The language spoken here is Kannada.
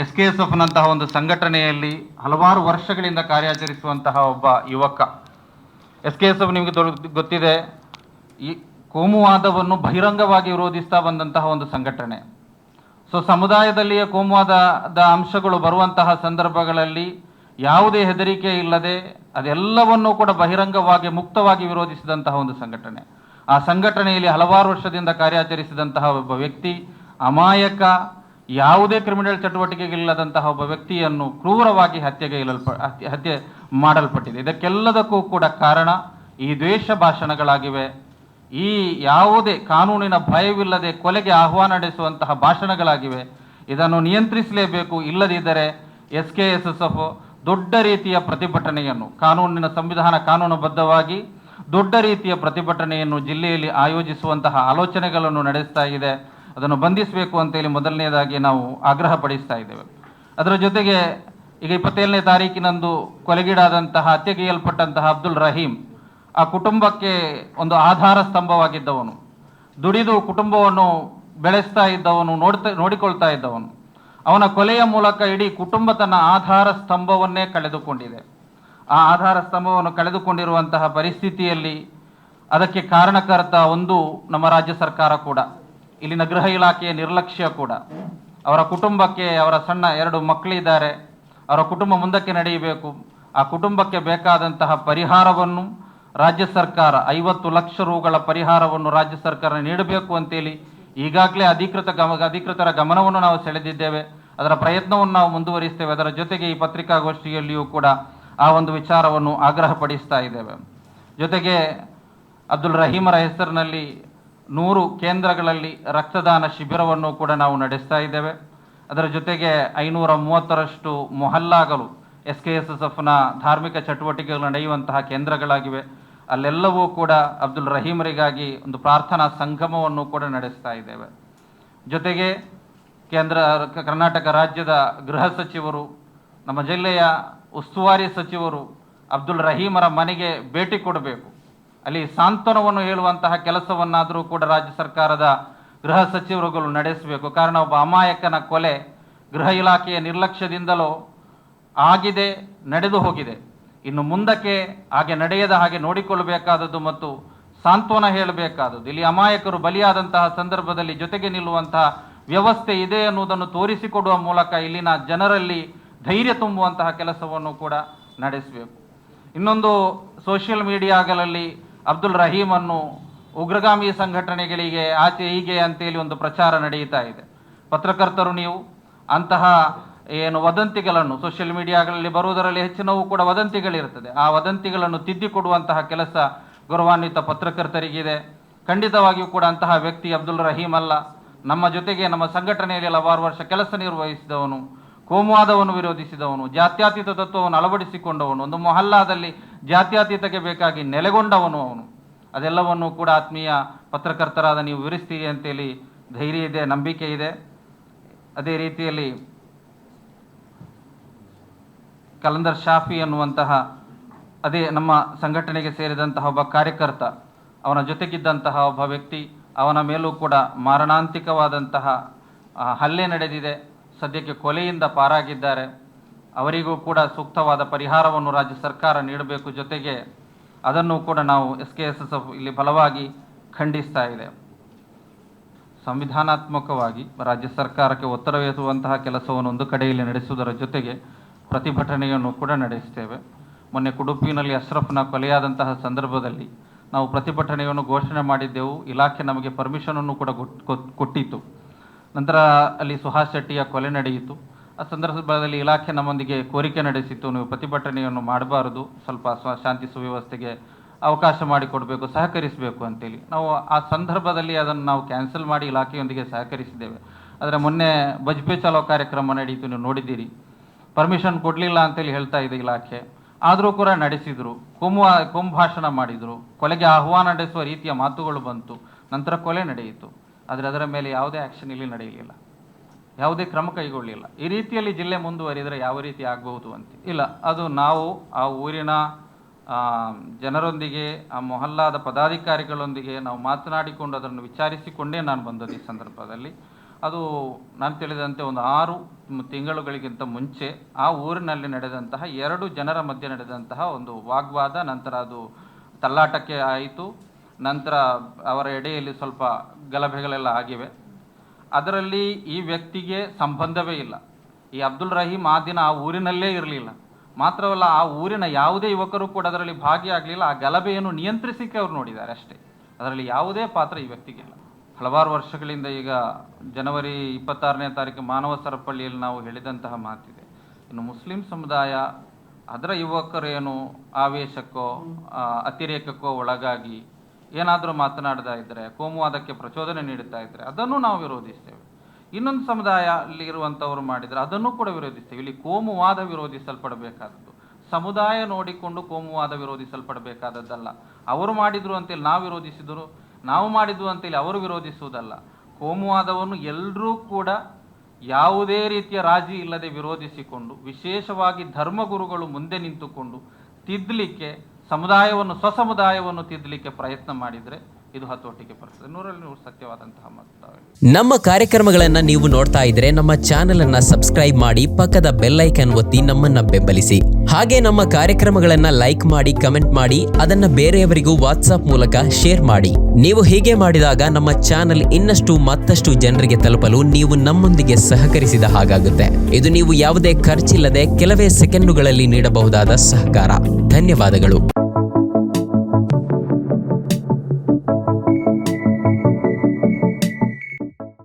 ಎಸ್ ಕೆ ಎಸ್ ಎಫ್ನಂತಹ ಒಂದು ಸಂಘಟನೆಯಲ್ಲಿ ಹಲವಾರು ವರ್ಷಗಳಿಂದ ಕಾರ್ಯಾಚರಿಸುವಂತಹ ಒಬ್ಬ ಯುವಕ. ಎಸ್ ಕೆ ಎಸ್ ಎಫ್ ನಿಮಗೆ ಗೊತ್ತಿದೆ, ಈ ಕೋಮುವಾದವನ್ನು ಬಹಿರಂಗವಾಗಿ ವಿರೋಧಿಸ್ತಾ ಬಂದಂತಹ ಒಂದು ಸಂಘಟನೆ. ಸೊ, ಸಮುದಾಯದಲ್ಲಿಯೇ ಕೋಮುವಾದದ ಅಂಶಗಳು ಬರುವಂತಹ ಸಂದರ್ಭಗಳಲ್ಲಿ ಯಾವುದೇ ಹೆದರಿಕೆ ಇಲ್ಲದೆ ಅದೆಲ್ಲವನ್ನೂ ಕೂಡ ಬಹಿರಂಗವಾಗಿ, ಮುಕ್ತವಾಗಿ ವಿರೋಧಿಸಿದಂತಹ ಒಂದು ಸಂಘಟನೆ. ಆ ಸಂಘಟನೆಯಲ್ಲಿ ಹಲವಾರು ವರ್ಷದಿಂದ ಕಾರ್ಯಾಚರಿಸಿದಂತಹ ಒಬ್ಬ ವ್ಯಕ್ತಿ ಅಮಾಯಕ ಯಾವುದೇ ಕ್ರಿಮಿನಲ್ ಚಟುವಟಿಕೆಗಿಲ್ಲದಂತಹ ಒಬ್ಬ ವ್ಯಕ್ತಿಯನ್ನು ಕ್ರೂರವಾಗಿ ಹತ್ಯೆಗೆ ಇಲ್ಲಲ್ಪ, ಹತ್ಯೆ ಮಾಡಲ್ಪಟ್ಟಿದೆ. ಇದಕ್ಕೆಲ್ಲದಕ್ಕೂ ಕೂಡ ಕಾರಣ ಈ ದ್ವೇಷ ಭಾಷಣಗಳಾಗಿವೆ. ಈ ಯಾವುದೇ ಕಾನೂನಿನ ಭಯವಿಲ್ಲದೆ ಕೊಲೆಗೆ ಆಹ್ವಾನ ನಡೆಸುವಂತಹ ಭಾಷಣಗಳಾಗಿವೆ. ಇದನ್ನು ನಿಯಂತ್ರಿಸಲೇಬೇಕು. ಇಲ್ಲದಿದ್ದರೆ S K S S F ದೊಡ್ಡ ರೀತಿಯ ಪ್ರತಿಭಟನೆಯನ್ನು, ಕಾನೂನಿನ ಸಂವಿಧಾನ ಕಾನೂನುಬದ್ಧವಾಗಿ ದೊಡ್ಡ ರೀತಿಯ ಪ್ರತಿಭಟನೆಯನ್ನು ಜಿಲ್ಲೆಯಲ್ಲಿ ಆಯೋಜಿಸುವಂತಹ ಆಲೋಚನೆಗಳನ್ನು ನಡೆಸ್ತಾ ಇದೆ. ಅದನ್ನು ಬಂಧಿಸಬೇಕು ಅಂತೇಳಿ ಮೊದಲನೇದಾಗಿ ನಾವು ಆಗ್ರಹ ಪಡಿಸ್ತಾ ಇದ್ದೇವೆ. ಅದರ ಜೊತೆಗೆ ಈಗ ಇಪ್ಪತ್ತೇಳನೇ ತಾರೀಕಿನಂದು ಕೊಲೆಗೀಡಾದಂತಹ, ಹತ್ಯೆಗೈಯಲ್ಪಟ್ಟಂತಹ ಅಬ್ದುಲ್ ರಹೀಂ, ಆ ಕುಟುಂಬಕ್ಕೆ ಒಂದು ಆಧಾರ ಸ್ತಂಭವಾಗಿದ್ದವನು. ದುಡಿದು ಕುಟುಂಬವನ್ನು ಬೆಳೆಸ್ತಾ ಇದ್ದವನು, ನೋಡ್ತಾ, ನೋಡಿಕೊಳ್ತಾ ಇದ್ದವನು. ಅವನ ಕೊಲೆಯ ಮೂಲಕ ಇಡೀ ಕುಟುಂಬ ತನ್ನ ಆಧಾರ ಸ್ತಂಭವನ್ನೇ ಕಳೆದುಕೊಂಡಿದೆ. ಆ ಆಧಾರ ಸ್ತಂಭವನ್ನು ಕಳೆದುಕೊಂಡಿರುವಂತಹ ಪರಿಸ್ಥಿತಿಯಲ್ಲಿ ಅದಕ್ಕೆ ಕಾರಣಕರ್ತ ಒಂದು ನಮ್ಮ ರಾಜ್ಯ ಸರ್ಕಾರ ಕೂಡ. ಇಲ್ಲಿನ ಗೃಹ ಇಲಾಖೆಯ ನಿರ್ಲಕ್ಷ್ಯ ಕೂಡ. ಅವರ ಕುಟುಂಬಕ್ಕೆ ಅವರ ಸಣ್ಣ ಎರಡು ಮಕ್ಕಳಿದ್ದಾರೆ. ಅವರ ಕುಟುಂಬ ಮುಂದಕ್ಕೆ ನಡೆಯಬೇಕು. ಆ ಕುಟುಂಬಕ್ಕೆ ಬೇಕಾದಂತಹ ಪರಿಹಾರವನ್ನು ರಾಜ್ಯ ಸರ್ಕಾರ, ಐವತ್ತು ಲಕ್ಷ ರೂಗಳ ಪರಿಹಾರವನ್ನು ರಾಜ್ಯ ಸರ್ಕಾರ ನೀಡಬೇಕು ಅಂತೇಳಿ ಈಗಾಗಲೇ ಅಧಿಕೃತ ಗಮ, ಅಧಿಕೃತರ ಗಮನವನ್ನು ನಾವು ಸೆಳೆದಿದ್ದೇವೆ. ಅದರ ಪ್ರಯತ್ನವನ್ನು ನಾವು ಮುಂದುವರಿಸ್ತೇವೆ. ಅದರ ಜೊತೆಗೆ ಈ ಪತ್ರಿಕಾಗೋಷ್ಠಿಯಲ್ಲಿಯೂ ಕೂಡ ಆ ಒಂದು ವಿಚಾರವನ್ನು ಆಗ್ರಹಪಡಿಸ್ತಾ ಇದ್ದೇವೆ. ಜೊತೆಗೆ ಅಬ್ದುಲ್ ರಹೀಮರ ಹೆಸರಿನಲ್ಲಿ ನೂರು ಕೇಂದ್ರಗಳಲ್ಲಿ ರಕ್ತದಾನ ಶಿಬಿರವನ್ನು ಕೂಡ ನಾವು ನಡೆಸ್ತಾ ಇದ್ದೇವೆ. ಅದರ ಜೊತೆಗೆ ಐನೂರ ಮೂವತ್ತರಷ್ಟು ಮೊಹಲ್ಲಾಗಲು ಎಸ್ ಕೆ ಎಸ್ ಎಸ್ ಎಫ್ನ ಧಾರ್ಮಿಕ ಚಟುವಟಿಕೆಗಳು ನಡೆಯುವಂತಹ ಕೇಂದ್ರಗಳಾಗಿವೆ. ಅಲ್ಲೆಲ್ಲವೂ ಕೂಡ ಅಬ್ದುಲ್ ರಹೀಮರಿಗಾಗಿ ಒಂದು ಪ್ರಾರ್ಥನಾ ಸಂಗಮವನ್ನು ಕೂಡ ನಡೆಸ್ತಾ ಇದ್ದೇವೆ. ಜೊತೆಗೆ ಕೇಂದ್ರ ಕರ್ನಾಟಕ ರಾಜ್ಯದ ಗೃಹ ಸಚಿವರು, ನಮ್ಮ ಜಿಲ್ಲೆಯ ಉಸ್ತುವಾರಿ ಸಚಿವರು ಅಬ್ದುಲ್ ರಹೀಮರ ಮನೆಗೆ ಭೇಟಿ ಕೊಡಬೇಕು. ಅಲ್ಲಿ ಸಾಂತ್ವನವನ್ನು ಹೇಳುವಂತಹ ಕೆಲಸವನ್ನಾದರೂ ಕೂಡ ರಾಜ್ಯ ಸರ್ಕಾರದ ಗೃಹ ಸಚಿವರುಗಳು ನಡೆಸಬೇಕು. ಕಾರಣ ಒಬ್ಬ ಅಮಾಯಕನ ಕೊಲೆ ಗೃಹ ಇಲಾಖೆಯ ನಿರ್ಲಕ್ಷ್ಯದಿಂದಲೋ ಆಗಿದೆ, ನಡೆದು ಹೋಗಿದೆ. ಇನ್ನು ಮುಂದಕ್ಕೆ ಹಾಗೆ ನಡೆಯದ ಹಾಗೆ ನೋಡಿಕೊಳ್ಳಬೇಕಾದದ್ದು ಮತ್ತು ಸಾಂತ್ವನ ಹೇಳಬೇಕಾದದ್ದು. ಇಲ್ಲಿ ಅಮಾಯಕರು ಬಲಿಯಾದಂತಹ ಸಂದರ್ಭದಲ್ಲಿ ಜೊತೆಗೆ ನಿಲ್ಲುವಂತಹ ವ್ಯವಸ್ಥೆ ಇದೆ ಅನ್ನುವುದನ್ನು ತೋರಿಸಿಕೊಡುವ ಮೂಲಕ ಇಲ್ಲಿನ ಜನರಲ್ಲಿ ಧೈರ್ಯ ತುಂಬುವಂತಹ ಕೆಲಸವನ್ನು ಕೂಡ ನಡೆಸಬೇಕು. ಇನ್ನೊಂದು ಸೋಷಿಯಲ್ ಮೀಡಿಯಾಗಳಲ್ಲಿ ಅಬ್ದುಲ್ ರಹೀಮನ್ನು ಉಗ್ರಗಾಮಿ ಸಂಘಟನೆಗಳಿಗೆ ಆಚೆ ಹೀಗೆ ಅಂತೇಳಿ ಒಂದು ಪ್ರಚಾರ ನಡೆಯುತ್ತಾ ಇದೆ. ಪತ್ರಕರ್ತರು ನೀವು ಅಂತಹ ಏನು ವದಂತಿಗಳನ್ನು ಸೋಷಿಯಲ್ ಮೀಡಿಯಾಗಳಲ್ಲಿ ಬರುವುದರಲ್ಲಿ ಹೆಚ್ಚಿನವು ಕೂಡ ವದಂತಿಗಳಿರುತ್ತದೆ. ಆ ವದಂತಿಗಳನ್ನು ತಿದ್ದಿ ಕೊಡುವಂತಹ ಕೆಲಸ ಗೌರವಾನ್ವಿತ ಪತ್ರಕರ್ತರಿಗಿದೆ. ಖಂಡಿತವಾಗಿಯೂ ಕೂಡ ಅಂತಹ ವ್ಯಕ್ತಿ ಅಬ್ದುಲ್ ರಹೀಮ್ ಅಲ್ಲ. ನಮ್ಮ ಜೊತೆಗೆ ನಮ್ಮ ಸಂಘಟನೆಯಲ್ಲಿ ಹಲವಾರು ವರ್ಷ ಕೆಲಸ ನಿರ್ವಹಿಸಿದವನು, ಕೋಮುವಾದವನ್ನು ವಿರೋಧಿಸಿದವನು, ಜಾತ್ಯತೀತ ತತ್ವವನ್ನು ಅಳವಡಿಸಿಕೊಂಡವನು, ಒಂದು ಮೊಹಲ್ಲಾದಲ್ಲಿ ಜಾತ್ಯತೀತಕ್ಕೆ ಬೇಕಾಗಿ ನೆಲೆಗೊಂಡವನು ಅವನು. ಅದೆಲ್ಲವನ್ನು ಕೂಡ ಆತ್ಮೀಯ ಪತ್ರಕರ್ತರಾದ ನೀವು ವಿವರಿಸ್ತೀರಿ ಅಂತೇಳಿ ಧೈರ್ಯ ಇದೆ, ನಂಬಿಕೆ ಇದೆ. ಅದೇ ರೀತಿಯಲ್ಲಿ ಕಲಂದರ್ ಶಾಫಿ ಅನ್ನುವಂತಹ ಅದೇ ನಮ್ಮ ಸಂಘಟನೆಗೆ ಸೇರಿದಂತಹ ಒಬ್ಬ ಕಾರ್ಯಕರ್ತ, ಅವನ ಜೊತೆಗಿದ್ದಂತಹ ಒಬ್ಬ ವ್ಯಕ್ತಿ, ಅವನ ಮೇಲೂ ಕೂಡ ಮಾರಣಾಂತಿಕವಾದಂತಹ ಹಲ್ಲೆ ನಡೆದಿದೆ. ಸದ್ಯಕ್ಕೆ ಕೊಲೆಯಿಂದ ಪಾರಾಗಿದ್ದಾರೆ. ಅವರಿಗೂ ಕೂಡ ಸೂಕ್ತವಾದ ಪರಿಹಾರವನ್ನು ರಾಜ್ಯ ಸರ್ಕಾರ ನೀಡಬೇಕು ಜೊತೆಗೆ ಅದನ್ನು ಕೂಡ ನಾವು S K S S F ಇಲ್ಲಿ ಬಲವಾಗಿ ಖಂಡಿಸ್ತಾ ಇದೆ. ಸಂವಿಧಾನಾತ್ಮಕವಾಗಿ ರಾಜ್ಯ ಸರ್ಕಾರಕ್ಕೆ ಒತ್ತಡವೇಸುವಂತಹ ಕೆಲಸವನ್ನು ಒಂದು ಕಡೆಯಲ್ಲಿ ನಡೆಸುವುದರ ಜೊತೆಗೆ ಪ್ರತಿಭಟನೆಯನ್ನು ಕೂಡ ನಡೆಸ್ತೇವೆ. ಮೊನ್ನೆ ಕುಡುಪಿನಲ್ಲಿ ಅಶ್ರಫ್ನ ಕೊಲೆಯಾದಂತಹ ಸಂದರ್ಭದಲ್ಲಿ ನಾವು ಪ್ರತಿಭಟನೆಯನ್ನು ಘೋಷಣೆ ಮಾಡಿದ್ದೆವು. ಇಲಾಖೆ ನಮಗೆ ಪರ್ಮಿಷನನ್ನು ಕೂಡ ಕೊಟ್- ಕೊಟ್- ಕೊಟ್ಟಿತ್ತು. ನಂತರ ಅಲ್ಲಿ ಸುಹಾಸ್ ಶೆಟ್ಟಿಯ ಕೊಲೆ ನಡೆಯಿತು. ಆ ಸಂದರ್ಭದಲ್ಲಿ ಇಲಾಖೆ ನಮ್ಮೊಂದಿಗೆ ಕೋರಿಕೆ ನಡೆಸಿತ್ತು. ನೀವು ಪ್ರತಿಭಟನೆಯನ್ನು ಮಾಡಬಾರದು. ಸ್ವಲ್ಪ ಸ್ವ ಶಾಂತಿ ಸುವ್ಯವಸ್ಥೆಗೆ ಅವಕಾಶ ಮಾಡಿಕೊಡಬೇಕು, ಸಹಕರಿಸಬೇಕು ಅಂತೇಳಿ. ನಾವು ಆ ಸಂದರ್ಭದಲ್ಲಿ ಅದನ್ನು ನಾವು ಕ್ಯಾನ್ಸಲ್ ಮಾಡಿ ಇಲಾಖೆಯೊಂದಿಗೆ ಸಹಕರಿಸಿದ್ದೇವೆ. ಆದರೆ ಮೊನ್ನೆ ಬಜ್ಪೆ ಚಲೋ ಕಾರ್ಯಕ್ರಮ ನಡೆಯಿತು ನೀವು ನೋಡಿದ್ದೀರಿ. ಪರ್ಮಿಷನ್ ಕೊಡಲಿಲ್ಲ ಅಂತೇಳಿ ಹೇಳ್ತಾ ಇದೆ ಇಲಾಖೆ. ಆದರೂ ಕೂಡ ನಡೆಸಿದರು. ಕೋಮು ಕುಂಭಾಷಣ ಭಾಷಣ ಮಾಡಿದರು. ಕೊಲೆಗೆ ಆಹ್ವಾನ ನಡೆಸುವ ರೀತಿಯ ಮಾತುಗಳು ಬಂತು. ನಂತರ ಕೊಲೆ ನಡೆಯಿತು. ಆದರೆ ಅದರ ಮೇಲೆ ಯಾವುದೇ ಆ್ಯಕ್ಷನ್ ಇಲ್ಲಿ ನಡೆಯಲಿಲ್ಲ. ಯಾವುದೇ ಕ್ರಮ ಕೈಗೊಳ್ಳಲಿಲ್ಲ ಈ ರೀತಿಯಲ್ಲಿ ಜಿಲ್ಲೆ ಮುಂದುವರಿದರೆ ಯಾವ ರೀತಿ ಆಗಬಹುದು ಅಂತ. ಇಲ್ಲ, ಅದು ನಾವು ಆ ಊರಿನ ಜನರೊಂದಿಗೆ, ಆ ಮೊಹಲ್ಲಾದ ಪದಾಧಿಕಾರಿಗಳೊಂದಿಗೆ ನಾವು ಮಾತನಾಡಿಕೊಂಡು ಅದನ್ನು ವಿಚಾರಿಸಿಕೊಂಡೇ ನಾನು ಬಂದದ್ದು ಈ ಸಂದರ್ಭದಲ್ಲಿ. ಅದು ನಾನು ತಿಳಿದಂತೆ ಒಂದು ಆರು ತಿಂಗಳುಗಳಿಗಿಂತ ಮುಂಚೆ ಆ ಊರಿನಲ್ಲಿ ನಡೆದಂತಹ ಎರಡು ಜನರ ಮಧ್ಯೆ ನಡೆದಂತಹ ಒಂದು ವಾಗ್ವಾದ, ನಂತರ ಅದು ತಲ್ಲಾಟಕ್ಕೆ ಆಯಿತು. ನಂತರ ಅವರ ಎಡೆಯಲ್ಲಿ ಸ್ವಲ್ಪ ಗಲಭೆಗಳೆಲ್ಲ ಆಗಿವೆ. ಅದರಲ್ಲಿ ಈ ವ್ಯಕ್ತಿಗೆ ಸಂಬಂಧವೇ ಇಲ್ಲ. ಈ ಅಬ್ದುಲ್ ರಹೀಮ್ ಆ ದಿನ ಆ ಊರಿನಲ್ಲೇ ಇರಲಿಲ್ಲ. ಮಾತ್ರವಲ್ಲ ಆ ಊರಿನ ಯಾವುದೇ ಯುವಕರು ಕೂಡ ಅದರಲ್ಲಿ ಭಾಗಿಯಾಗಲಿಲ್ಲ. ಆ ಗಲಭೆಯನ್ನು ನಿಯಂತ್ರಿಸಿಕ್ಕೆ ಅವ್ರು ನೋಡಿದ್ದಾರೆ ಅಷ್ಟೇ. ಅದರಲ್ಲಿ ಯಾವುದೇ ಪಾತ್ರ ಈ ವ್ಯಕ್ತಿಗಿಲ್ಲ ಹಲವಾರು ವರ್ಷಗಳಿಂದ ಈಗ ಜನವರಿ ಇಪ್ಪತ್ತಾರನೇ ತಾರೀಕು ಮಾನವ ಸರಪಳಿಯಲ್ಲಿ ನಾವು ಹೇಳಿದಂತಹ ಮಾತಿದೆ. ಇನ್ನು ಮುಸ್ಲಿಂ ಸಮುದಾಯ ಅದರ ಯುವಕರೇನು ಆವೇಶಕ್ಕೋ ಅತಿರೇಕಕ್ಕೋ ಒಳಗಾಗಿ ಏನಾದರೂ ಮಾತನಾಡ್ತಾ ಇದ್ದರೆ ಕೋಮುವಾದಕ್ಕೆ ಪ್ರಚೋದನೆ ನೀಡುತ್ತಾ ಇದ್ದರೆ ಅದನ್ನು ನಾವು ವಿರೋಧಿಸ್ತೇವೆ. ಇನ್ನೊಂದು ಸಮುದಾಯ ಅಲ್ಲಿ ಇರುವಂಥವ್ರು ಮಾಡಿದರೆ ಅದನ್ನು ಕೂಡ ವಿರೋಧಿಸ್ತೇವೆ. ಇಲ್ಲಿ ಕೋಮುವಾದ ವಿರೋಧಿಸಲ್ಪಡಬೇಕಾದದ್ದು. ಸಮುದಾಯ ನೋಡಿಕೊಂಡು ಕೋಮುವಾದ ವಿರೋಧಿಸಲ್ಪಡಬೇಕಾದದ್ದಲ್ಲ. ಅವರು ಮಾಡಿದ್ರು ಅಂತೇಳಿ ನಾವು ವಿರೋಧಿಸಿದರು, ನಾವು ಮಾಡಿದ್ವು ಅಂತೇಳಿ ಅವರು ವಿರೋಧಿಸುವುದಲ್ಲ. ಕೋಮುವಾದವನ್ನು ಎಲ್ಲರೂ ಕೂಡ ಯಾವುದೇ ರೀತಿಯ ರಾಜಿ ಇಲ್ಲದೆ ವಿರೋಧಿಸಿಕೊಂಡು, ವಿಶೇಷವಾಗಿ ಧರ್ಮಗುರುಗಳು ಮುಂದೆ ನಿಂತುಕೊಂಡು ತಿದ್ದಲಿಕ್ಕೆ ಸಮುದಾಯವನ್ನು, ಸ್ವಸಮುದಾಯವನ್ನು ತಿದ್ದಲಿಕ್ಕೆ ಪ್ರಯತ್ನ ಮಾಡಿದರೆ ಇದು ಹತೋಟಿಗೆ ಬರ್ತದೆ. ನೂರಲ್ಲಿ ನೂರು ಸತ್ಯವಾದಂತಹ ನಮ್ಮ ಕಾರ್ಯಕ್ರಮಗಳನ್ನ ನೀವು ನೋಡ್ತಾ ಇದ್ರೆ ನಮ್ಮ ಚಾನೆಲ್ ಅನ್ನ ಸಬ್ಸ್ಕ್ರೈಬ್ ಮಾಡಿ ಪಕ್ಕದ ಬೆಲ್ ಐಕನ್ ಒತ್ತಿ ನಮ್ಮನ್ನ ಬೆಂಬಲಿಸಿ. ಹಾಗೆ ನಮ್ಮ ಕಾರ್ಯಕ್ರಮಗಳನ್ನ ಲೈಕ್ ಮಾಡಿ, ಕಮೆಂಟ್ ಮಾಡಿ, ಅದನ್ನ ಬೇರೆಯವರಿಗೂ ವಾಟ್ಸ್ಆಪ್ ಮೂಲಕ ಶೇರ್ ಮಾಡಿ. ನೀವು ಹೀಗೆ ಮಾಡಿದಾಗ ನಮ್ಮ ಚಾನೆಲ್ ಇನ್ನಷ್ಟು ಮತ್ತಷ್ಟು ಜನರಿಗೆ ತಲುಪಲು ನೀವು ನಮ್ಮೊಂದಿಗೆ ಸಹಕರಿಸಿದ ಹಾಗಾಗುತ್ತೆ. ಇದು ನೀವು ಯಾವುದೇ ಖರ್ಚಿಲ್ಲದೆ ಕೆಲವೇ ಸೆಕೆಂಡುಗಳಲ್ಲಿ ನೀಡಬಹುದಾದ ಸಹಕಾರ. ಧನ್ಯವಾದಗಳು.